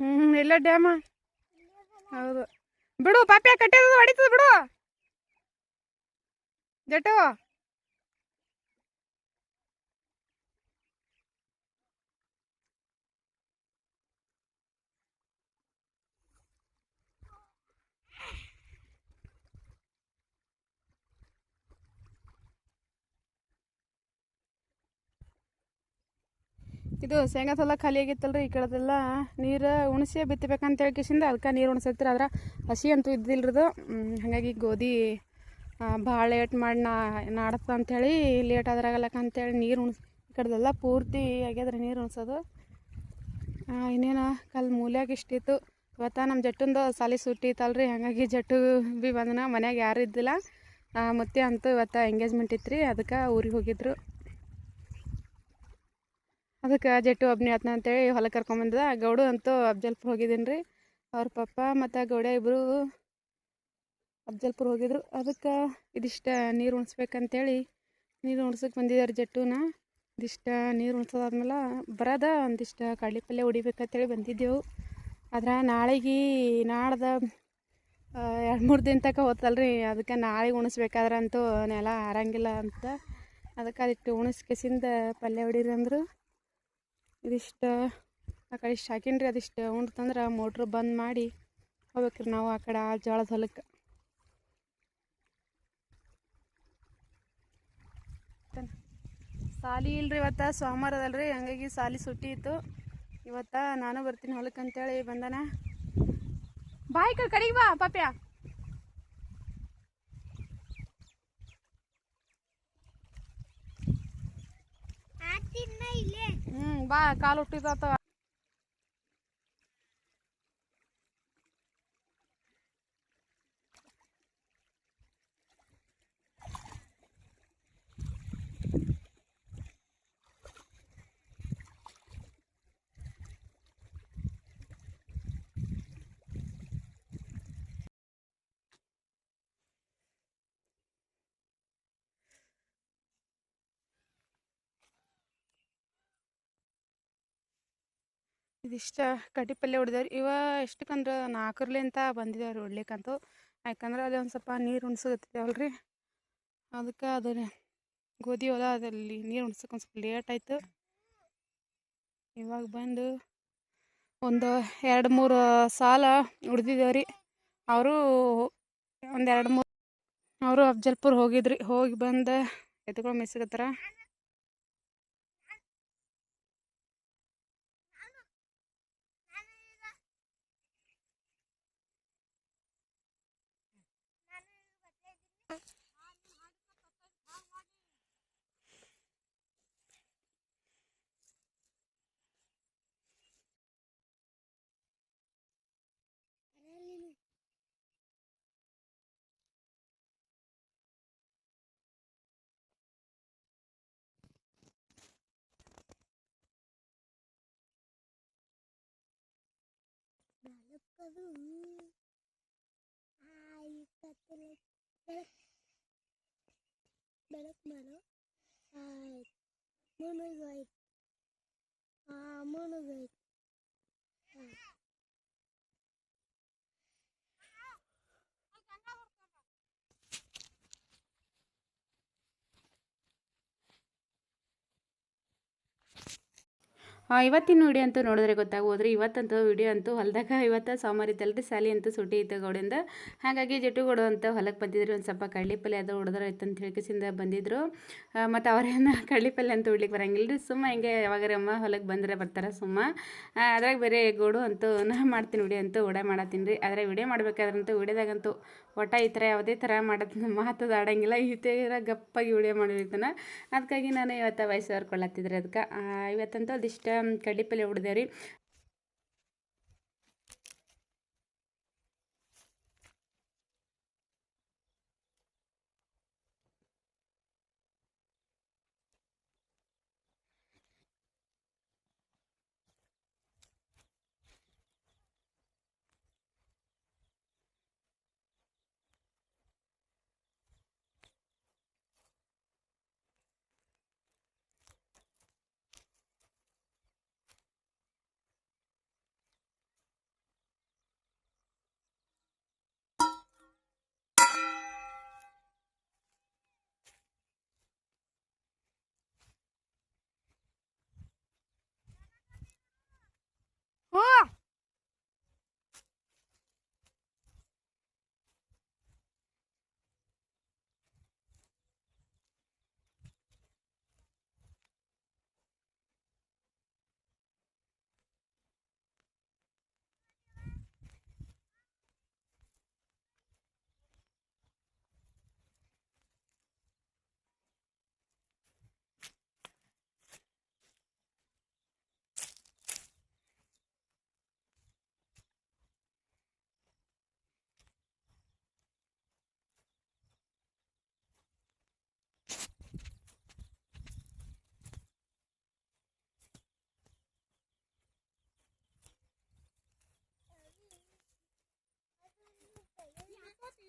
ಹ್ಮ್ ಇಲ್ಲ ಡ್ಯಾಮ. ಹೌದು. ಬಿಡು ಪಾಪ್ಯ ಕಟ್ಟಿದ ಹೊಡಿತದ ಬಿಡು. ಜಟು. ಇದು ಶೇಂಗಾ ಹೊಲ ಖಾಲಿ ಆಗಿತ್ತಲ್ರಿ, ಈ ಕಡೆದೆಲ್ಲ ನೀರು ಉಣಿಸಿ ಬಿತ್ತಬೇಕಂತ ಹೇಳಿ ಕಿಸಿಂದ ಅದಕ್ಕೆ ನೀರು ಉಣಿಸತ್ತೀರ ಆದ್ರೆ ಹಸಿ ಅಂತೂ ಇದ್ದಿಲ್ರದು ಹಾಗಾಗಿ ಗೋಧಿ ಭಾಳ ಲೇಟ್ ಮಾಡಿ ನಾ ನಾಡತ್ತ ಅಂಥೇಳಿ ಲೇಟ್ ಆದ್ರಾಗಲ್ಲಕ್ಕ ಅಂತೇಳಿ ನೀರು ಉಣಿಸ್, ಈ ಕಡೆದೆಲ್ಲ ಪೂರ್ತಿ ಆಗ್ಯದ್ರಿ ನೀರು ಉಣಿಸೋದು. ಇನ್ನೇನು ಕಲ್ ಮೂಲ್ಯಾಗ ಇಷ್ಟಿತ್ತು. ಇವತ್ತು ನಮ್ಮ ಜಟ್ಟಂದು ಸಾಲಿ ಸುಟ್ಟಿ ಇತ್ತಲ್ರಿ, ಹಾಗಾಗಿ ಜಟ್ಟು ಬಿ ಬಂದನ, ಮನ್ಯಾಗ ಯಾರು ಇದ್ದಿಲ್ಲ. ಮತ್ತೆ ಅಂತೂ ಇವತ್ತು ಎಂಗೇಜ್ಮೆಂಟ್ ಇತ್ತು ರೀ ಅದಕ್ಕೆ ಊರಿಗೆ ಹೋಗಿದ್ರು. ಅದಕ್ಕೆ ಜಟ್ಟು ಒಬ್ಬನೇ ಆತ್ನ ಅಂತೇಳಿ ಹೊಲಕ್ಕೆ ಕರ್ಕೊಂಬಂದ ಗೌಡು ಅಂತೂ ಅಫಜಲ್ಪುರ್ ಹೋಗಿದ್ದೀನಿ ರೀ ಅವ್ರ ಪಪ್ಪ ಮತ್ತು ಗೌಡ ಇಬ್ಬರು ಅಫಜಲ್ಪುರ್ ಹೋಗಿದ್ರು. ಅದಕ್ಕೆ ಇದಿಷ್ಟ ನೀರು ಉಣಿಸ್ಬೇಕಂತೇಳಿ ನೀರು ಉಣ್ಸಕ್ಕೆ ಬಂದಿದ್ದಾರೆ ಜಟ್ಟುನ. ಇದಿಷ್ಟ ನೀರು ಉಣ್ಸೋದಾದ್ಮೇಲೆ ಬರೋದ ಒಂದಿಷ್ಟು ಕಡಲೆ ಪಲ್ಯ ಹೊಡಿಬೇಕಂತೇಳಿ ಬಂದಿದ್ದೆವು. ಆದ್ರೆ ನಾಳೆಗೆ ನಾಡ್ದ ಎರಡು ಮೂರು ದಿನ ತನಕ ಹೋತಲ್ರಿ. ಅದಕ್ಕೆ ನಾಳೆಗೆ ಉಣಿಸ್ಬೇಕಾದ್ರೆ ಅಂತೂ ನೆಲ ಆರಂಗಿಲ್ಲ ಅಂತ. ಅದಕ್ಕೆ ಅದಿಟ್ಟು ಉಣಿಸ್ಕೆಸಿಂದ ಪಲ್ಯ ಹೊಡೀರಿ ಅಂದರು. ಇದಿಷ್ಟು ಆ ಕಡೆ ಇಷ್ಟು ಹಾಕೀನಿ ರೀ ಅದಿಷ್ಟು ಉಣ್ತಂದ್ರೆ ಮೋಟ್ರ್ ಬಂದ್ ಮಾಡಿ ಹೋಗ್ಬೇಕ್ರಿ ನಾವು ಆ ಕಡೆ ಆ ಜೋಳದ ಹೊಲಕ್ಕೆ ಸಾಲಿ ಇಲ್ರಿ ಇವತ್ತು ಸೋಮವಾರ ಅದಲ್ರಿ, ಹಂಗಾಗಿ ಸಾಲಿ ಸುಟ್ಟಿ ಇತ್ತು. ಇವತ್ತು ನಾನು ಬರ್ತೀನಿ ಹೊಲಕ್ಕೆ ಅಂತೇಳಿ ಬಂದಾನ. ಬಾಯ್ ಕಡೆ ಕಡೆಗೆ ಬಾ ಪಾಪ್ಯ. ಹ್ಞೂ ಬಾ ಕಾಲು ಹುಟ್ಟಿದಾತ ಇದಿಷ್ಟ ಕಡ್ಡಿ ಪಲ್ಯ ಹೊಡೆದವ್ರಿ ಇವ ಎಷ್ಟಕ್ಕಂದ್ರೆ ನಾಲ್ಕರ್ಲಿಂತ ಬಂದಿದ್ದೇವ್ರಿ ಹೊಡ್ಲಿಕ್ಕಂತೂ ಯಾಕಂದ್ರೆ ಅಲ್ಲಿ ಒಂದು ಸ್ವಲ್ಪ ನೀರು ಉಣ್ಸಕತ್ತಿದ್ದೇವಲ್ರಿ ಅದಕ್ಕೆ ಅದು ಗೋಧಿ ಹೊಲ ಅದಲ್ಲಿ ನೀರು ಉಣ್ಸಕ್ಕೆ ಒಂದು ಸ್ವಲ್ಪ ಲೇಟ್ ಆಯಿತು. ಇವಾಗ ಬಂದು ಒಂದು ಎರಡು ಮೂರು ಸಾಲ ಉಡ್ದಿದ್ದೇವ್ರಿ ಅವರು ಒಂದು ಎರಡು ಮೂರು, ಅವರು ಅಫ್ಜಲ್ಪುರ್ ಹೋಗಿದ್ರಿ, ಹೋಗಿ ಬಂದು ಎತ್ಕೊಂಡು Ay, berak berak berak berak. Ay, monogoid. Ah, monogoid. Ah. ಇವತ್ತಿನ ವಿಡಿಯೋ ಅಂತೂ ನೋಡಿದ್ರೆ ಗೊತ್ತಾಗೋದ್ರಿ. ಇವತ್ತಂತೂ ವಿಡಿಯೋ ಅಂತೂ ಹೊಲದಾಗ ಇವತ್ತು ಸೋಮವಾರ ಇತ್ತಲ್ರಿ ಸಾಲಿ ಅಂತೂ ಸುಟ್ಟಿ ಇತ್ತು ಗೌಡಿಂದ. ಹಾಗಾಗಿ ಜಟುಗಳು ಅಂತ ಹೊಲಕ್ಕೆ ಬಂದಿದ್ರು. ಒಂದು ಸ್ವಲ್ಪ ಕಡ್ಲಿ ಪಲ್ಯ ಅದು ಹೊಡೆದ್ರೆ ಇತ್ತು ಅಂತ ಹೇಳ್ಕಿಸಿಂದ ಬಂದಿದ್ರು. ಮತ್ತು ಅವರೇನು ಕಡ್ಲಿ ಪಲ್ಯ ಅಂತ ಉಡ್ಲಿಕ್ಕೆ ಬರಂಗಿಲ್ಲ ರೀ ಸುಮ್ಮ ಹಿಂಗೆ ಯಾವಾಗಾರ ಅಮ್ಮ ಹೊಲಕ್ಕೆ ಬಂದರೆ ಬರ್ತಾರೆ ಸುಮ್ಮ. ಅದ್ರಾಗ ಬೇರೆ ಗೋಡು ಅಂತೂ ನಾ ಮಾಡ್ತೀನಿ ವಿಡಿಯೋ ಅಂತೂ ಉಡೆ ಮಾಡತ್ತೀನಿ ರೀ. ಆದರೆ ವಿಡಿಯೋ ಮಾಡ್ಬೇಕಾದ್ರಂತೂ ವಿಡಿಯೋದಾಗಂತೂ ಒಟ್ಟ ಈ ಥರ ಯಾವುದೇ ಥರ ಮಾಡೋದು ಮಾತದು ಆಡಂಗಿಲ್ಲ. ಈ ಥರ ಗಪ್ಪಾಗಿ ವಿಡಿಯೋ ಮಾಡಿರ್ತಾನೆ. ಅದಕ್ಕಾಗಿ ನಾನು ಇವತ್ತು ವಯಸ್ಸು ಹೊರ್ಕೊಳ್ಳತ್ತಿದ್ರಿ ಅದಕ್ಕೆ ಇವತ್ತಂತೂ ಅದಿಷ್ಟ ಕಡ್ಲಿ ಪಲ್ಯ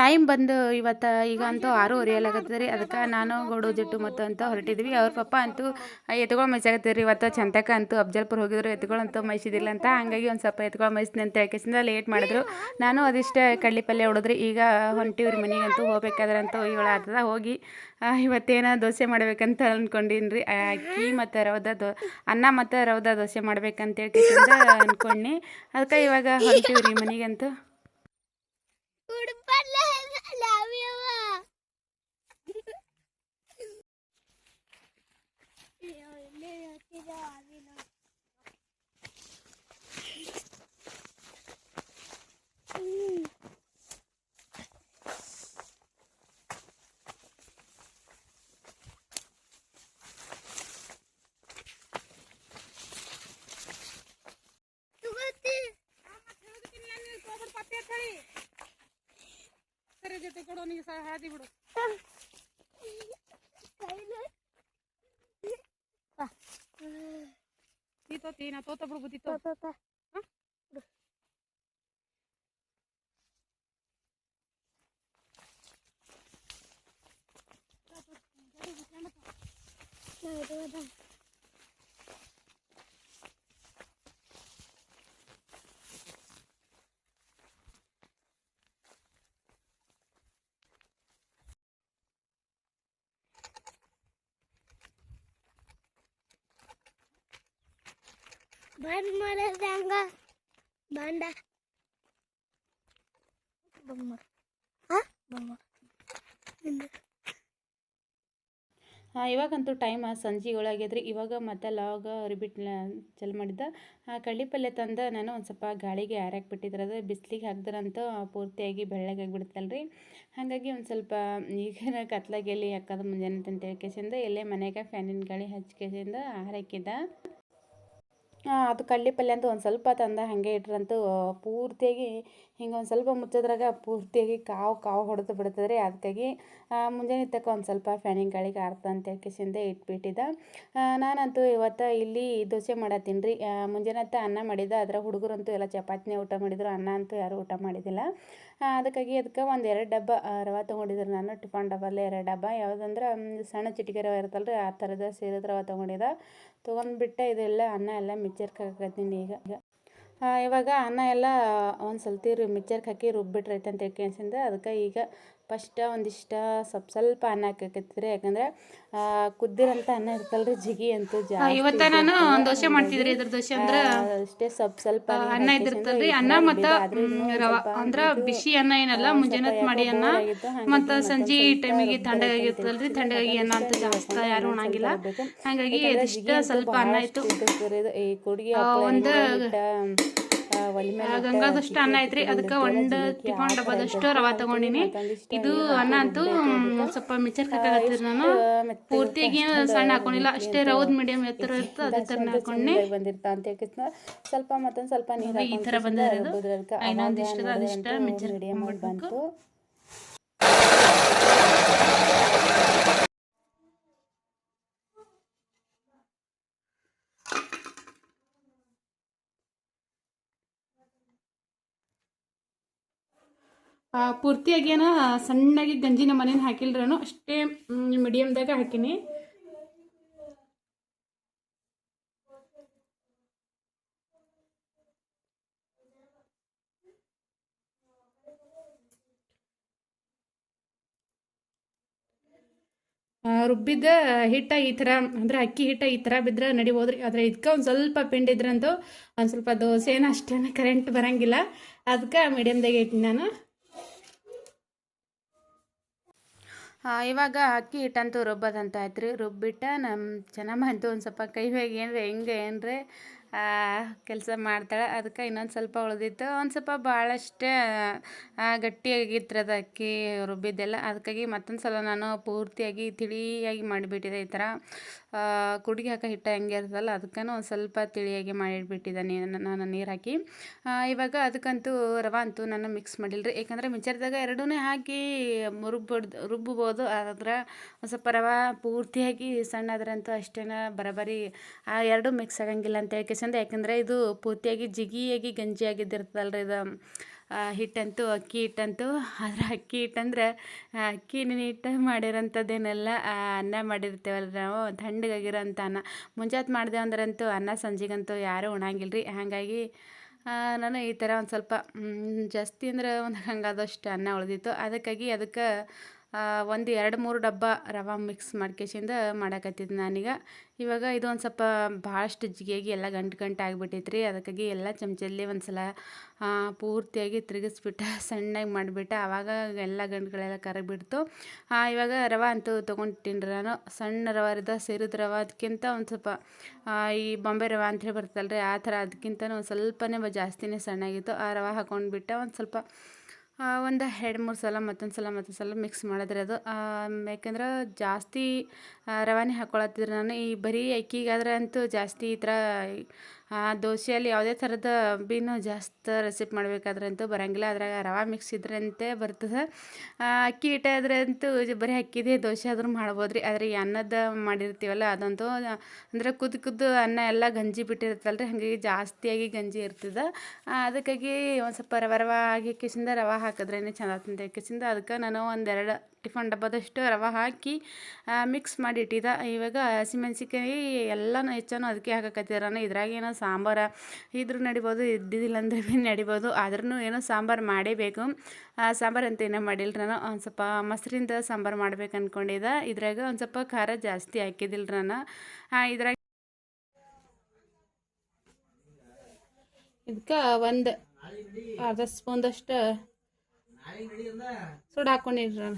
ಟೈಮ್ ಬಂದು ಇವತ್ತು ಈಗ ಅಂತೂ ಆರು ಆಗತ್ತದ ರೀ. ಅದಕ್ಕೆ ನಾನು, ಗೋಡು, ಜಿಟ್ಟು ಮತ್ತು ಅಂತ ಹೊರಟಿದ್ವಿ. ಅವ್ರ ಪಪ್ಪ ಅಂತೂ ಎತ್ಗಳು ಮೈಸಾಗತ್ತೀರಿ ರೀ. ಇವತ್ತು ಚಂತಕ ಅಂತೂ ಅಫ್ಜಲ್ಪುರ ಹೋಗಿದ್ರು. ಎತ್ಗಳಂತೂ ಮೈಸಿದಿಲ್ಲ ಅಂತ ಹಾಗಾಗಿ ಒಂದು ಸ್ವಲ್ಪ ಎತ್ಗಳು ಮೈಸ್ತೀನಿ ಅಂತ ಯಾಕೆಸಿಂದ ಲೇಟ್ ಮಾಡಿದ್ರು. ನಾನು ಅದಿಷ್ಟೇ ಕಡ್ಲಿ ಪಲ್ಯ ಹೊಡೆದ್ರಿ. ಈಗ ಹೊಂಟಿವ್ರಿ ಮನೆಗಂತೂ ಹೋಗ್ಬೇಕಾದ್ರಂತೂ ಇವಳು ಆಗ್ತದ ಹೋಗಿ ಇವತ್ತೇನು ದೋಸೆ ಮಾಡ್ಬೇಕಂತ ಅಂದ್ಕೊಂಡೀನಿ ರೀ ಅಕ್ಕಿ ಮತ್ತು ರವದ ದೋ, ಅನ್ನ ಮತ್ತು ರವದ ದೋಸೆ ಮಾಡ್ಬೇಕಂತ ಹೇಳ್ಕೇಸಿಂದ ಅಂದ್ಕೊಂಡಿ ಅದಕ್ಕೆ ಇವಾಗ ಹೊಂಟಿವ್ರಿ ಮನೆಗಂತೂ. ఉడుపడలేదు ಕೊಡು ನೀ ಸಹ ಹಾದಿ ಬಿಡು ನೀ ತೋತಿ ನಾ ತೋತ ಬಿಡು ಬಂದ್. ಮಾಡೋದು ಹಂಗ ಇವಾಗಂತೂ ಟೈಮ್ ಸಂಜೆ ಏಳಾಗ್ಯದ್ರಿ ಇವಾಗ ಮತ್ತೆ ಲಾಗ ರಿಬಿಟ್ ಚಲ್ ಮಾಡಿದ್ದ. ಆ ಕಳ್ಳಿ ಪಲ್ಯ ತಂದ ನಾನು ಒಂದು ಸ್ವಲ್ಪ ಗಾಳಿಗೆ ಆರಾಕ್ ಬಿಟ್ಟಿದ್ರೆ ಅದು ಬಿಸಿಲಿಗೆ ಹಾಕ್ದ್ರಂತ ಪೂರ್ತಿಯಾಗಿ ಬೆಳ್ಳಗಾಗಿಬಿಡುತ್ತಲ್ರಿ ಹಾಗಾಗಿ ಒಂದು ಸ್ವಲ್ಪ ಈಗ ಕತ್ಲಾಗೆಲ್ಲಿ ಹಾಕೋದು ಮುಂಜಾನೆ ಅಂತ ಹೇಳ್ಕೇಸಿಂದ ಎಲ್ಲೇ ಮನೆಗೆ ಫ್ಯಾನಿನ ಗಾಳಿ ಹಚ್ಕೇಸಿಂದ ಹಾರಾಕಿದ್ದ ಆ, ಅದು ಕಡ್ಲೆ ಪಲ್ಯ ಅಂತ ಒಂದು ಸ್ವಲ್ಪ ತಂದ ಹಾಗೆ ಇಟ್ರಂತೂ ಪೂರ್ತಿಯಾಗಿ ಹಿಂಗೆ ಒಂದು ಸ್ವಲ್ಪ ಮುಚ್ಚೋದ್ರಾಗ ಪೂರ್ತಿಯಾಗಿ ಕಾವು ಕಾವು ಹೊಡೆದು ಬಿಡ್ತದೆ ರೀ ಅದಕ್ಕಾಗಿ ಮುಂಜಾನೆ ತಕ್ಕ ಒಂದು ಸ್ವಲ್ಪ ಫ್ಯಾನಿಂಗ್ ಗಾಳಿಗೆ ಆರ್ತ ಅಂತ ಕಿಸಿಂದ ಇಟ್ಬಿಟ್ಟಿದ್ದ ನಾನಂತೂ ಇವತ್ತು ಇಲ್ಲಿ ದೋಸೆ ಮಾಡತ್ತೀನಿ ರೀ. ಮುಂಜಾನೆ ಅನ್ನ ಮಾಡಿದ್ದೆ ಅದರ ಹುಡುಗರಂತೂ ಎಲ್ಲ ಚಪಾತಿನೇ ಊಟ ಮಾಡಿದ್ರು. ಅನ್ನ ಅಂತೂ ಯಾರೂ ಊಟ ಮಾಡಿದ್ದಿಲ್ಲ ಅದಕ್ಕಾಗಿ ಅದಕ್ಕೆ ಒಂದು ಎರಡು ಡಬ್ಬ ರವೆ ತೊಗೊಂಡಿದ್ರು ನಾನು, ಟಿಫನ್ ಡಬ್ಬಲ್ಲೇ ಎರಡು ಡಬ್ಬ. ಯಾವುದಂದ್ರೆ ಸಣ್ಣ ಚಿಟಿಕೆ ರವೆ ಇರುತ್ತಲ್ಲ ರೀ ಆ ಥರದ ಸೇರಿದ ರವೆ ತೊಗೊಂಡಿದ್ದೆ. ತೊಗೊಂಡ್ಬಿಟ್ಟೆ, ಇದೆಲ್ಲ ಅನ್ನ ಎಲ್ಲ ಮಿಕ್ಚರ್ಗೆ ಹಾಕತ್ತೀನಿ ಈಗ ಇವಾಗ ಅನ್ನ ಎಲ್ಲ ಒಂದು ಸಲ್ತಿ ರು ಹಾಕಿ ರುಬ್ಬಿಟ್ರೈತೆ ಅಂತ ಕೇಳ್ಸಿಂದ ಅದಕ್ಕೆ ಈಗ ಫಸ್ಟ್ ಒಂದಿಷ್ಟು ಸ್ವಲ್ಪ ಸ್ವಲ್ಪ ಅನ್ನ ಹಾಕಕತ್ತೀರಿ ಯಾಕಂದ್ರೆ ಕುದ್ದಿರಂತ ಅನ್ನ ಇರ್ತಲ್ರಿ ಜಿಗಿ ಅಂತ ಇವತ್ತ ನಾನು ದೋಸೆ ಮಾಡ್ತಿದ್ರಿ ಇದ್ರ ದೋಸೆ ಅಂದ್ರ ಅಷ್ಟೇ ಸ್ವಲ್ಪ ಸ್ವಲ್ಪ ಅನ್ನ ಇದ್ದಿರ್ತಲ್ರಿ. ಅನ್ನ ಮತ್ತ ರವ ಅಂದ್ರ ಬಿಸಿ ಅನ್ನ ಏನಲ್ಲ ಮುಂಜಾನೆ ಮಾಡಿ ಅನ್ನ. ಮತ್ತ ಸಂಜೆ ಟೈಮಿಗೆ ತಂಡಗಾಗಿರ್ತಲ್ರಿ. ತಂಡಗಾಗಿ ಅಂತ ತಣ್ಣಗಾಗಿ ಅನ್ನ ಅಂತ ಜಾಸ್ತಿ ಯಾರು ಉಣಂಗಿಲ್ಲ. ಹಾಗಾಗಿ ಇದಿಷ್ಟ ಸ್ವಲ್ಪ ಅನ್ನ ಇತ್ತು. ಈ ಕುಡ್ಗಿ ಆ, ಒಂದ್ ಗಂಗಾದಷ್ಟು ಅನ್ನ ಐತ್ರಿ ಅದಕ್ಕೆ ಒಂದ್ ಟಿಫನ್ ಡಬ್ಬದಷ್ಟು. ರವ ತಗೊಂಡಿನಿ ಇದು ಅನ್ನ ಅಂತೂ. ಸ್ವಲ್ಪ ಮಿಕ್ಸರ್ ಆ, ನಾನು ಪೂರ್ತಿಯಾಗಿ ಸಣ್ಣ ಹಾಕೊಂಡಿಲ್ಲ ಅಷ್ಟೇ ರೌದ್ ರವದ ಮೀಡಿಯಂ ಎತ್ತರ ಇರ್ತದೆ ಅದಕ್ಕೆ ದರ್ಶನದ ಹಾಕೊಂಡೆ ಬಂದಿರ್ತಾ ಅಂತ ಯಾಕಿಸ್ನ ಸ್ವಲ್ಪ ಮತ್ತೊಂದು ಸ್ವಲ್ಪ ನೀರು ಈ ತರ ಬಂದಿರೋದು ಇದು. ಇನ್ನೊಂದು ಇಷ್ಟ ಅದಿಷ್ಟ ಮಿಕ್ಚರ್ ಮೀಡಿಯಮ್. ಬಂತು ಪೂರ್ತಿಯಾಗಿ ಏನೋ ಸಣ್ಣಗೆ ಗಂಜಿನ ಮನೇನ ಹಾಕಿಲ್ರೇನು ಅಷ್ಟೇ ಮೀಡಿಯಮ್ದಾಗ ಹಾಕಿನಿ. ರುಬ್ಬಿದ ಹಿಟ್ಟ ಈ ಥರ, ಅಂದ್ರೆ ಅಕ್ಕಿ ಹಿಟ್ಟ ಈ ಥರ ಬಿದ್ರೆ ನಡಿಬೋದ್ರಿ ಆದರೆ ಇದಕ್ಕೆ ಒಂದು ಸ್ವಲ್ಪ ಪಿಂಡಿದ್ರಂತೂ ಒಂದು ಸ್ವಲ್ಪ ದೋಸೆನ ಅಷ್ಟೇನು ಕರೆಂಟ್ ಬರೋಂಗಿಲ್ಲ. ಅದಕ್ಕೆ ಮೀಡಿಯಮ್ದಾಗೆ ಇಟ್ಟಿನಿ ನಾನು ಆ, ಇವಾಗ ಅಕ್ಕಿ ಹಿಟ್ಟಂತೂ ರುಬ್ಬೋದಂತ ಆಯ್ತು ರೀ ರುಬ್ಬಿಟ್ಟ ನಮ್ಮ ಚೆನ್ನಮ್ಮ ಅಂತೂ ಒಂದು ಸ್ವಲ್ಪ ಕೈ ಹೋಗಿ ಏನ್ರಿ, ಹೆಂಗೆ ಏನ್ರಿ ಕೆಲಸ ಮಾಡ್ತಾಳೆ. ಅದಕ್ಕೆ ಇನ್ನೊಂದು ಸ್ವಲ್ಪ ಉಳಿದಿತ್ತು. ಒಂದು ಸ್ವಲ್ಪ ಭಾಳಷ್ಟೇ ಗಟ್ಟಿಯಾಗಿತ್ತು ಅದು ಅಕ್ಕಿ ರುಬ್ಬಿದ್ದೆಲ್ಲ. ಅದಕ್ಕಾಗಿ ಮತ್ತೊಂದು ಸಲ ನಾನು ಪೂರ್ತಿಯಾಗಿ ತಿಳಿಯಾಗಿ ಮಾಡಿಬಿಟ್ಟಿದೆ ಈ ಥರ. ಕುಡ್ಗಿ ಹಾಕೋ ಹಿಟ್ಟ ಹೆಂಗೆ ಇರ್ತದಲ್ಲ ಅದಕ್ಕೂ ಒಂದು ಸ್ವಲ್ಪ ತಿಳಿಯಾಗಿ ಮಾಡಿಟ್ಬಿಟ್ಟಿದ್ದೆ ನೀನು ನೀರು ಹಾಕಿ. ಇವಾಗ ಅದಕ್ಕಂತೂ ರವೆ ಅಂತೂ ನಾನು ಮಿಕ್ಸ್ ಮಾಡಿಲ್ಲ ರೀ ಯಾಕಂದರೆ ಮಿಕ್ಸರ್ದಾಗ ಎರಡೂ ಹಾಕಿ ರುಬ್ಬಿಡ್ದು ರುಬ್ಬಬೋದು ಆದ್ರೆ ಒಂದು ಸ್ವಲ್ಪ ರವೆ ಪೂರ್ತಿಯಾಗಿ ಸಣ್ಣ ಆದ್ರಂತೂ ಅಷ್ಟೇನ ಬರಬರಿ, ಆ ಎರಡೂ ಮಿಕ್ಸ್ ಆಗಂಗಿಲ್ಲ ಅಂತ ಹೇಳಿ ಕಿಸಂದ. ಯಾಕಂದರೆ ಇದು ಪೂರ್ತಿಯಾಗಿ ಜಿಗಿಯಾಗಿ ಗಂಜಿ ರೀ ಇದು. ಹಿಟ್ಟಂತೂ, ಅಕ್ಕಿ ಹಿಟ್ಟಂತೂ, ಆದ್ರೆ ಅಕ್ಕಿ ಹಿಟ್ಟಂದ್ರೆ ಅಕ್ಕಿ ಅಕ್ಕಿ ಹಿಟ್ಟು ಮಾಡಿರೋಂಥದ್ದೇನೆಲ್ಲ ಅನ್ನ ಮಾಡಿರ್ತೇವಲ್ಲ ನಾವು ತಣ್ಣಗಾಗಿರೋಂಥ ಅನ್ನ. ಮುಂಜಾತ್ ಮಾಡಿದೆ ಅಂದ್ರಂತೂ ಅನ್ನ ಸಂಜೆಗಂತೂ ಯಾರೂ ಉಣಂಗಿಲ್ಲ ರೀ ಹಾಗಾಗಿ ನಾನು ಈ ಥರ ಒಂದು ಸ್ವಲ್ಪ ಜಾಸ್ತಿ ಅಂದ್ರೆ ಒಂದು ಹಂಗಾದಷ್ಟು ಅನ್ನ ಉಳಿದಿತ್ತು. ಅದಕ್ಕಾಗಿ ಅದಕ್ಕೆ ಒಂದು ಎರಡು ಮೂರು ಡಬ್ಬ ರವೆ ಮಿಕ್ಸ್ ಮಾಡ್ಕೇಶಿಂದ ಮಾಡಾಕತ್ತಿದ್ದು ನಾನೀಗ. ಇವಾಗ ಇದು ಒಂದು ಸ್ವಲ್ಪ ಭಾಳಷ್ಟು ಜಿಗಿಯಾಗಿ ಎಲ್ಲ ಗಂಟು ಗಂಟು ಆಗಿಬಿಟ್ಟೈತ್ರಿ. ಅದಕ್ಕಾಗಿ ಎಲ್ಲ ಚಮಚಲ್ಲಿ ಒಂದು ಸಲ ಪೂರ್ತಿಯಾಗಿ ತಿರುಗಿಸ್ಬಿಟ್ಟು ಸಣ್ಣಗೆ ಮಾಡಿಬಿಟ್ಟು. ಆವಾಗ ಎಲ್ಲ ಗಂಟುಗಳೆಲ್ಲ ಕರಗಿಬಿಡ್ತು. ಇವಾಗ ರವೆ ಅಂತೂ ತೊಗೊಂಡಿಟ್ಟಿನಿ ನಾನು. ಸಣ್ಣ ರವೆ ಸೇರಿದ ರವೆ ಅದಕ್ಕಿಂತ ಒಂದು ಸ್ವಲ್ಪ ಈ ಬಾಂಬೆ ರವೆ ಅಂತೇಳಿ ಬರ್ತಲ್ಲ ರೀ ಆ ಥರ ಅದಕ್ಕಿಂತ ಒಂದು ಸ್ವಲ್ಪನೇ ಜಾಸ್ತಿನೇ ಸಣ್ಣಾಗಿತ್ತು. ಆ ರವೆ ಹಾಕೊಂಡ್ಬಿಟ್ಟು ಒಂದು ಸ್ವಲ್ಪ ಒಂದು ಎರಡು, ಮೂರು ಸಲ, ಮತ್ತೊಂದು ಸಲ ಮತ್ತೊಂದು ಸಲ ಮಿಕ್ಸ್ ಮಾಡಿದ್ರೆ ಅದು. ಯಾಕಂದ್ರೆ ಜಾಸ್ತಿ ರವಾನೆ ಹಾಕ್ಕೊಳತ್ತಿದ್ರೆ ನಾನು ಈ ಬರೀ ಅಕ್ಕಿಗಾದ್ರೆ ಅಂತೂ ಜಾಸ್ತಿ ಈ ಥರ ದೋಸೆಯಲ್ಲಿ ಯಾವುದೇ ಥರದ ಬೀನು ಜಾಸ್ತಿ ರೆಸಿಪಿ ಮಾಡಬೇಕಾದ್ರೆ ಅಂತೂ ಬರೋಂಗಿಲ್ಲ. ಅದ್ರಾಗ ರವೆ ಮಿಕ್ಸ್ ಇದ್ರಂತೆ ಬರ್ತದೆ. ಅಕ್ಕಿ ಇದು ಬರೀ ಅಕ್ಕಿದೇ ದೋಸೆ ಆದರೂ ಮಾಡ್ಬೋದು ರೀ ಆದರೆ ಈ ಅನ್ನದ ಮಾಡಿರ್ತೀವಲ್ಲ, ಅದಂತೂ ಅಂದ್ರೆ ಕುದ್ದು ಕುದ್ದು ಅನ್ನ ಎಲ್ಲ ಗಂಜಿ ಬಿಟ್ಟಿರ್ತಲ್ಲ ರೀ ಹಾಗಾಗಿ ಜಾಸ್ತಿಯಾಗಿ ಗಂಜಿ ಇರ್ತದೆ. ಅದಕ್ಕಾಗಿ ಒಂದು ಸ್ವಲ್ಪ ರವೆ ರವೆ ಆಗಿ ಕಿಸಿಂದ ರವೆ ಹಾಕಿದ್ರೇ ಚೆಂದ ಆಗ್ತದೆ. ಹಾಕಿಸಿಂದ ಅದಕ್ಕೆ ನಾನು ಒಂದೆರಡು ಟಿಫನ್ ಡಬ್ಬದಷ್ಟು ರವೆ ಹಾಕಿ ಮಿಕ್ಸ್ ಮಾಡಿ ಇಟ್ಟಿದ್ದೆ. ಇವಾಗ ಹಸಿಮೆಣ್ಸಿಕಾಯಿ ಎಲ್ಲನೂ ಹೆಚ್ಚಾನು ಅದಕ್ಕೆ ಹಾಕಕತ್ತಿರನ ಇದ್ರಾಗ ಏನೋ ಸಾಂಬಾರು ಇದ್ರೂ ನಡಿಬೋದು, ಇದ್ದಿದ್ದಿಲ್ಲ ಅಂದ್ರೆ ಭೀ ನಡಿಬೋದು. ಆದ್ರೂ ಏನೋ ಸಾಂಬಾರು ಮಾಡೇಬೇಕು. ಸಾಂಬಾರು ಅಂತ ಏನೋ ಮಾಡಿಲ್ಲ ನಾನು. ಒಂದು ಸ್ವಲ್ಪ ಮೊಸರಿಂದ ಸಾಂಬಾರು ಮಾಡ್ಬೇಕು ಅಂದ್ಕೊಂಡಿದ್ದೆ ಇದ್ರಾಗ ಒಂದು ಸ್ವಲ್ಪ ಖಾರ ಜಾಸ್ತಿ ಹಾಕಿದ್ದಿಲ್ಲ ನಾನು. ಇದ್ರಾಗ ಇದಕ್ಕೆ ಒಂದು ಅರ್ಧ ಸ್ಪೂನ್ದಷ್ಟು ಸುಡ ಹಾಕೊಂಡಿರಿ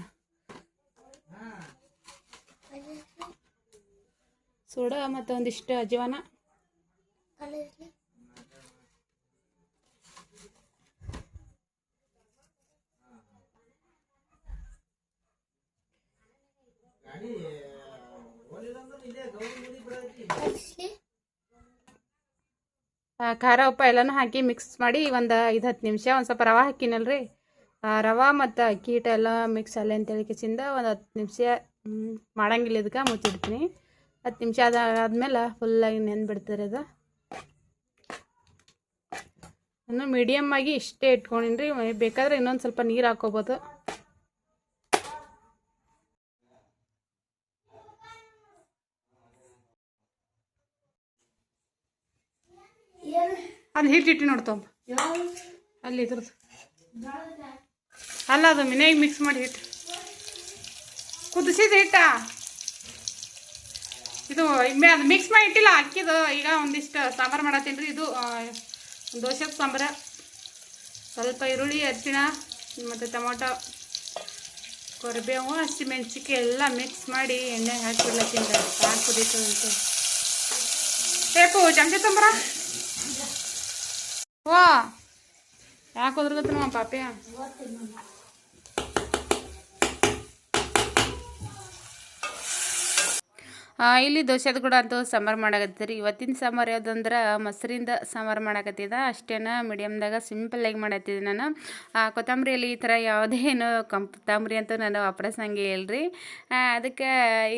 ಸೋಡಾ ಮತ್ತು ಅಜವಾನ. ಖಾರ ಉಪ್ಪ ಎಲ್ಲಾನು ಹಾಕಿ ಮಿಕ್ಸ್ ಮಾಡಿ ಒಂದು ಐದು ಹತ್ತು ನಿಮಿಷ ಒಂದು ಸ್ವಲ್ಪ ರವೆ ಹಾಕಿನಲ್ರಿ. ಆ ರವೆ ಮತ್ತು ಅಕ್ಕಿ ಹಿಟ್ಟು ಎಲ್ಲ ಮಿಕ್ಸ್ ಅಲ್ಲೇ ಅಂತೇಳಿ ಕಿಸಿಂದ ಒಂದು ಹತ್ತು ನಿಮಿಷ ಮಾಡಂಗಿಲ್ಲ ಇದಕ್ಕೆ ಮುಚ್ಚಿಡ್ತೀನಿ. ಹತ್ತು ನಿಮಿಷ ಅದಾದ್ಮೇಲೆ ಫುಲ್ಲಾಗಿ ನೆನ್ಬಿಡ್ತಾರೆ ಅದು. ನಾನು ಮೀಡಿಯಮ್ ಆಗಿ ಇಷ್ಟೇ ಇಟ್ಕೊಂಡಿನ್ರಿ. ಬೇಕಾದ್ರೆ ಇನ್ನೊಂದು ಸ್ವಲ್ಪ ನೀರು ಹಾಕೋಬೋದು. ಅದು ಹಿಟ್ಟಿಟ್ಟು ನೋಡ್ತೊಂಬ ಅಲ್ಲಿ ಇದ್ರದ್ದು. ಅಲ್ಲ, ಅದು ಮನೆಯಾಗ ಮಿಕ್ಸ್ ಮಾಡಿ ಹಿಟ್ಟು ಕುದಿಸಿದ ಹಿಟ್ಟ? ಇದು ಅದು ಮಿಕ್ಸ್ ಮಾಡಿ ಇಟ್ಟಿಲ್ಲ ಅಕ್ಕಿದು. ಈಗ ಒಂದಿಷ್ಟು ಸಾಂಬಾರು ಮಾಡತ್ತೀನಿ ಇದು ದೋಸೆ ಸಾಂಬಾರ. ಸ್ವಲ್ಪ ಈರುಳ್ಳಿ, ಅರಿಶಿಣ, ಮತ್ತು ಟೊಮೊಟೊ, ಕೊರಬೇವು ಹಸಿಮೆಣ್ಸಿಕಾಯಿ ಎಲ್ಲ ಮಿಕ್ಸ್ ಮಾಡಿ ಎಣ್ಣೆ ಹಾಕಿಬಿಡ್ಲತ್ತೀನಿ ಸಾಕು ಕುದೀತು ಅಂತ. ಬೇಕು ಚಮಚ ತಂಬರ? ಓ, ಯಾಕೆ ಹೋದ್ರಗತ್ತ ನಮ್ಮ ಇಲ್ಲಿ ದೋಸೆದು ಕೂಡ ಅಂತೂ ಸಾಂಬಾರು ಮಾಡಕತ್ತೀರಿ. ಇವತ್ತಿನ ಸಾಂಬಾರು ಯಾವುದಂದ್ರೆ ಮೊಸರಿಂದ ಸಾಂಬಾರು ಮಾಡಕತ್ತಿದ. ಅಷ್ಟೇನ ಮೀಡಿಯಮ್ದಾಗ ಸಿಂಪಲ್ಲಾಗಿ ಮಾಡತ್ತಿದ್ದೆ ನಾನು. ಕೊತ್ತಂಬರಿಯಲ್ಲಿ ಈ ಥರ ಯಾವುದೇ ಏನು ಕೊತ್ತಂಬರಿ ಅಂತೂ ನಾನು ವಾಪರಸಂಗೆ ಇಲ್ರಿ ಅದಕ್ಕೆ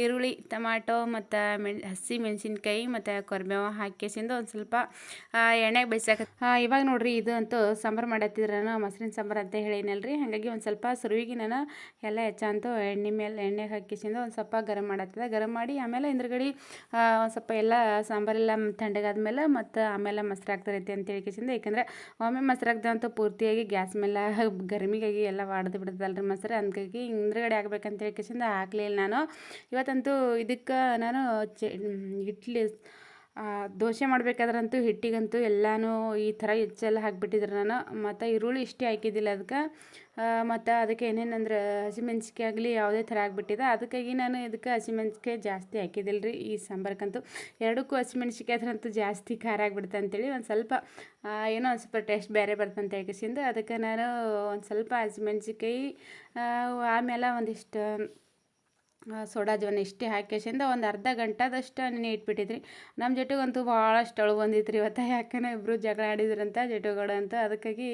ಈರುಳ್ಳಿ, ಟೊಮಾಟೊ ಮತ್ತು ಮೆಣ್, ಹಸಿ ಮೆಣಸಿನ್ಕಾಯಿ ಮತ್ತು ಕೊರ್ಬೇವು ಹಾಕಿಸಿಂದು ಒಂದು ಸ್ವಲ್ಪ ಎಣ್ಣೆಗೆ ಬೇಯಿಸಕ ಇವಾಗ ನೋಡ್ರಿ ಇದು ಅಂತೂ ಸಾಂಬಾರು ಮಾಡತ್ತಿದ್ರೆ ನಾನು ಮೊಸರಿನ ಸಾಂಬಾರು ಅಂತ ಹೇಳಿನಲ್ರಿ. ಹಾಗಾಗಿ ಒಂದು ಸ್ವಲ್ಪ ಸುರುವಿಗೆ ನಾನು ಎಲ್ಲ ಹೆಚ್ಚಂತೂ ಎಣ್ಣೆ ಮೇಲೆ ಎಣ್ಣೆಗೆ ಹಾಕಿಸಿಂದು ಒಂದು ಸ್ವಲ್ಪ ಗರಂ ಮಾಡತ್ತಿದೆ ಗರಂ ಮಾಡಿ ಆಮೇಲೆ ಹಿಂದ್ರಗಡೆ ಒಂದು ಸ್ವಲ್ಪ ಎಲ್ಲ ಸಾಂಬಾರೆಲ್ಲ ತಣ್ಣಗಾದ್ಮೇಲೆ ಮತ್ತು ಆಮೇಲೆ ಮೊಸರು ಹಾಕ್ತಾರೈತಿ ಅಂತ ಹೇಳ್ಕೇಸಿಂದ ಯಾಕಂದ್ರೆ ಒಮ್ಮೆ ಮೊಸರು ಹಾಕ್ದೆ ಪೂರ್ತಿಯಾಗಿ ಗ್ಯಾಸ್ ಮೇಲೆ ಗರ್ಮಿಗಾಗಿ ಎಲ್ಲ ವಾಡ್ದು ಬಿಡ್ತದಲ್ರಿ ಮೊಸರು. ಹಂಗಾಗಿ ಹಿಂದ್ರಗಡೆ ಹೇಳಿ ಹೇಳ್ಕೇಸಿಂದ ಹಾಕ್ಲಿಲ್ಲ ನಾನು. ಇವತ್ತಂತೂ ಇದಕ್ಕೆ ನಾನು ಚ ಇಡ್ಲಿ ದೋಸೆ ಮಾಡಬೇಕಾದ್ರಂತೂ ಹಿಟ್ಟಿಗಂತೂ ಎಲ್ಲನೂ ಈ ಥರ ಹೆಚ್ಚೆಲ್ಲ ಹಾಕ್ಬಿಟ್ಟಿದ್ರು ನಾನು. ಮತ್ತು ಈರುಳ್ಳಿ ಇಷ್ಟೇ ಹಾಕಿದ್ದಿಲ್ಲ ಅದಕ್ಕೆ. ಮತ್ತು ಅದಕ್ಕೆ ಏನೇನಂದ್ರೆ ಹಸಿಮೆಣ್ಸಿಕಾಯಿ ಆಗಲಿ ಯಾವುದೇ ಥರ ಆಗಿಬಿಟ್ಟಿದೆ. ಅದಕ್ಕಾಗಿ ನಾನು ಇದಕ್ಕೆ ಹಸಿಮೆಣ್ಸಿಕಾಯಿ ಜಾಸ್ತಿ ಹಾಕಿದ್ದಿಲ್ಲ ರೀ ಈ ಸಾಂಬಾರ್ಗಂತೂ. ಎರಡಕ್ಕೂ ಹಸಿಮೆಣ್ಸಿಕಾಯಿ ಅದ್ರಂತೂ ಜಾಸ್ತಿ ಖಾರ ಆಗಿಬಿಡುತ್ತೆ ಅಂತೇಳಿ ಒಂದು ಸ್ವಲ್ಪ ಏನೋ ಒಂದು ಸ್ವಲ್ಪ ಟೇಸ್ಟ್ ಬೇರೆ ಬರ್ತಂತ ಹೇಳ್ಕೇಸಿಂದ ಅದಕ್ಕೆ ನಾನು ಒಂದು ಸ್ವಲ್ಪ ಹಸಿಮೆಣ್ಸಿಕಾಯಿ ಆಮೇಲೆ ಒಂದಿಷ್ಟು ಸೋಡಾ ಜೀವನ ಇಷ್ಟೇ ಹಾಕೇಶಿಂದ ಒಂದು ಅರ್ಧ ಗಂಟೆದಷ್ಟು ನೆನೆ ಇಟ್ಬಿಟ್ಟಿದ್ರಿ. ನಮ್ಮ ಜೊತೆಗಂತೂ ಭಾಳಷ್ಟು ಅಳು ಬಂದಿತ್ತು ಇವತ್ತು. ಯಾಕಂದ್ರೆ ಇಬ್ಬರು ಜಗಳ ಆಡಿದ್ರಂತ ಜಟುಗಳು ಅಂತ ಅದಕ್ಕಾಗಿ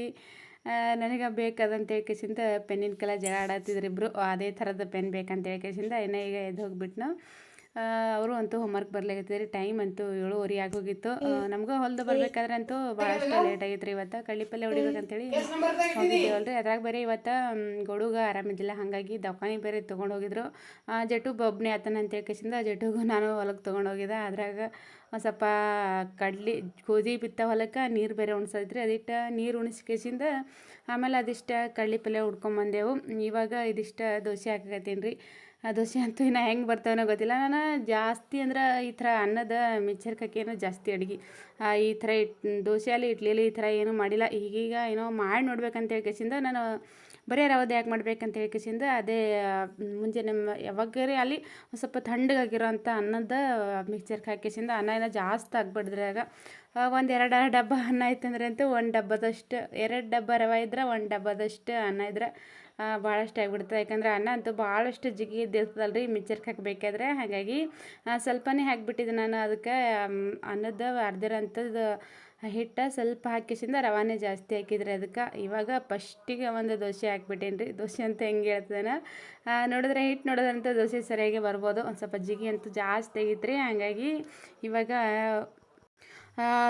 ನನಗೆ ಬೇಕಾದಂತ ಹೇಳ್ಕೇಸಿಂದ ಪೆನ್ನಿನ ಕಲ ಜಗಳ ಆಡತ್ತಿದ್ರು ಇಬ್ಬರು ಅದೇ ಥರದ ಪೆನ್ ಬೇಕಂತ ಹೇಳ್ಕೇಸಿಂದ ಇನ್ನೂ ಈಗ ಎದ್ದು ಹೋಗ್ಬಿಟ್ನು. ಅವರು ಅಂತೂ ಹೋಮ್ವರ್ಕ್ ಬರ್ಲಿಕತ್ತಿದ್ರಿ ಟೈಮ್ ಅಂತೂ ಏಳುವರೆ ಆಗೋಗಿತ್ತು. ನಮಗೂ ಹೊಲ್ದು ಬರ್ಬೇಕಾದ್ರೆ ಅಂತೂ ಭಾಳಷ್ಟು ಲೇಟ್ ಆಗಿತ್ತು ರೀ ಇವತ್ತು. ಕಳ್ಳಿಪಲ್ಲೆ ಹೊಡಿಬೇಕಂತೇಳಿ ಹೋಗಿದ್ದೇವಲ್ರಿ. ಅದ್ರಾಗ ಬೇರೆ ಇವತ್ತು ಗೊಡುಗ ಆರಾಮಿದ್ದಿಲ್ಲ ಹಾಗಾಗಿ ದವಾಖಾನಿಗೆ ಬೇರೆ ತೊಗೊಂಡು ಹೋಗಿದ್ರು. ಆ, ಜಟು ಬೊಬ್ಬನೆ ಆತನ ಅಂತ ಹೇಳ್ಕೇಸಿಂದ ಜಟುಗೂ ನಾನು ಹೊಲಕ್ಕೆ ತೊಗೊಂಡು ಹೋಗಿದ್ದೆ. ಅದ್ರಾಗ ಒಂದು ಸ್ವಲ್ಪ ಕಡ್ಲಿ ಗೋಧಿ ಬಿತ್ತ ಹೊಲಕ್ಕೆ ನೀರು ಬೇರೆ ಉಣ್ಸೈತ್ರಿ ಅದಿಟ್ಟು ನೀರು ಉಣಿಸ್ಕೇಸಿಂದ ಆಮೇಲೆ ಅದಿಷ್ಟ ಕಡ್ಲಿ ಪಲ್ಯ ಹುಡ್ಕೊಂಬಂದೆವು ಇವಾಗ ಇದಿಷ್ಟ ದೋಸೆ ಹಾಕಕತ್ತೀನಿ ರೀ ದೋಸೆ ಅಂತೂ ಇನ್ನು ಹೆಂಗೆ ಬರ್ತಾವನೋ ಗೊತ್ತಿಲ್ಲ. ನಾನು ಜಾಸ್ತಿ ಅಂದ್ರೆ ಈ ಥರ ಅನ್ನದ ಮಿಚ್ಚರ್ಕಕ್ಕೇನು ಜಾಸ್ತಿ ಅಡುಗೆ. ಈ ಥರ ಇಟ್ ದೋಸೆಯಲ್ಲಿ ಇಡ್ಲಿಯಲ್ಲಿ ಈ ಥರ ಏನೂ ಮಾಡಿಲ್ಲ. ಈಗೀಗ ಏನೋ ಮಾಡಿ ನೋಡ್ಬೇಕಂತ ಹೇಳ್ಕೇಸಿಂದ ನಾನು ಬರೀ ರವದೆ ಯಾಕೆ ಮಾಡ್ಬೇಕಂತ ಹೇಳ್ಕೇಸಿಂದ ಅದೇ, ಮುಂಜೆ ಮುಂಜಾನೆ ಯಾವಾಗರೇ ಅಲ್ಲಿ ಒಂದು ಸ್ವಲ್ಪ ತಣ್ಣಗಾಗಿರೋಂಥ ಅನ್ನದ ಮಿಕ್ಸರ್ಗೆ ಹಾಕಿಸಿಂದ ಅನ್ನ ಏನೋ ಜಾಸ್ತಿ ಆಗ್ಬಿಡ್ದ್ರಾಗ ಒಂದು ಎರಡು ಡಬ್ಬ ಅನ್ನ ಇತ್ತಂದ್ರೆ ಅಂತೂ ಒಂದು ಡಬ್ಬದಷ್ಟು, ಎರಡು ಡಬ್ಬ ರವೆ ಇದ್ರೆ ಒಂದು ಡಬ್ಬದಷ್ಟು ಅನ್ನ ಇದ್ರೆ. ಭಾಳಷ್ಟು ಆಗಿಬಿಡ್ತದೆ. ಯಾಕಂದ್ರೆ ಅನ್ನ ಅಂತೂ ಭಾಳಷ್ಟು ಜಿಗಿ ಇದ್ದಿರ್ತದಲ್ಲ ರೀ ಮಿಕ್ಸರ್ಗೆ ಹಾಕಬೇಕಾದ್ರೆ. ಹಾಗಾಗಿ ಸ್ವಲ್ಪನೇ ಹಾಕಿಬಿಟ್ಟಿದ್ದೆ ನಾನು ಅದಕ್ಕೆ ಅನ್ನದ ಅರ್ಧಿರೋಂಥದ್ದು ಹಿಟ್ಟು ಸ್ವಲ್ಪ ಹಾಕಿಸಿಂದ ರವಾನೆ ಜಾಸ್ತಿ ಹಾಕಿದ್ರಿ ಅದಕ್ಕೆ. ಇವಾಗ ಫಸ್ಟಿಗೆ ಒಂದು ದೋಸೆ ಹಾಕ್ಬಿಟ್ಟೇನಿ ರೀ ದೋಸೆ ಅಂತ ಹೆಂಗೆ ಹೇಳ್ತದೆ ನೋಡಿದ್ರೆ ಹಿಟ್ಟು ನೋಡೋದಂತ ದೋಸೆ ಸರಿಯಾಗಿ ಬರ್ಬೋದು. ಒಂದು ಸ್ವಲ್ಪ ಜಿಗಿ ಅಂತೂ ಜಾಸ್ತಿ ಆಗಿತ್ತು ರೀ ಹಾಗಾಗಿ ಇವಾಗ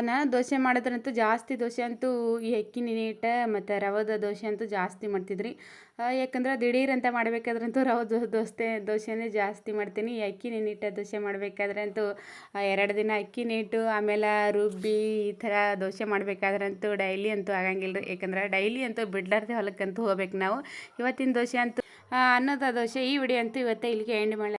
ನಾನು ದೋಸೆ ಮಾಡಿದ್ರಂತೂ ಜಾಸ್ತಿ ದೋಸೆ ಅಂತೂ ಈ ಅಕ್ಕಿ ನೆನೆಯಿಟ್ಟ ಮತ್ತು ರವದ ದೋಸೆ ಅಂತೂ ಜಾಸ್ತಿ ಮಾಡ್ತಿದ್ರಿ. ಯಾಕಂದ್ರೆ ದಿಢೀರಂತ ಅಂತ ಮಾಡಬೇಕಾದ್ರಂತೂ ರವೆ ದೋಸೆ, ದೋಸೆನೇ ಜಾಸ್ತಿ ಮಾಡ್ತೀನಿ. ಈ ಅಕ್ಕಿ ನೀಟ ದೋಸೆ ಮಾಡಬೇಕಾದ್ರೆ ಅಂತೂ ಎರಡು ದಿನ ಅಕ್ಕಿ ನೆಟ್ಟು ಆಮೇಲೆ ರುಬ್ಬಿ ಈ ಥರ ದೋಸೆ ಮಾಡಬೇಕಾದ್ರಂತೂ ಡೈಲಿ ಅಂತೂ ಆಗಂಗಿಲ್ಲ ರೀ ಯಾಕಂದ್ರೆ ಡೈಲಿ ಅಂತೂ ಬಿಡ್ಲಾರ್ದೆ ಹೊಲಕ್ಕಂತೂ ಹೋಗ್ಬೇಕು ನಾವು. ಇವತ್ತಿನ ದೋಸೆ ಅಂತೂ ಅನ್ನದ ದೋಸೆ, ಈ ವಿಡಿಯೋ ಅಂತೂ ಇವತ್ತೇ ಇಲ್ಲಿಗೆ ಎಂಡ್ ಮಾಡಲ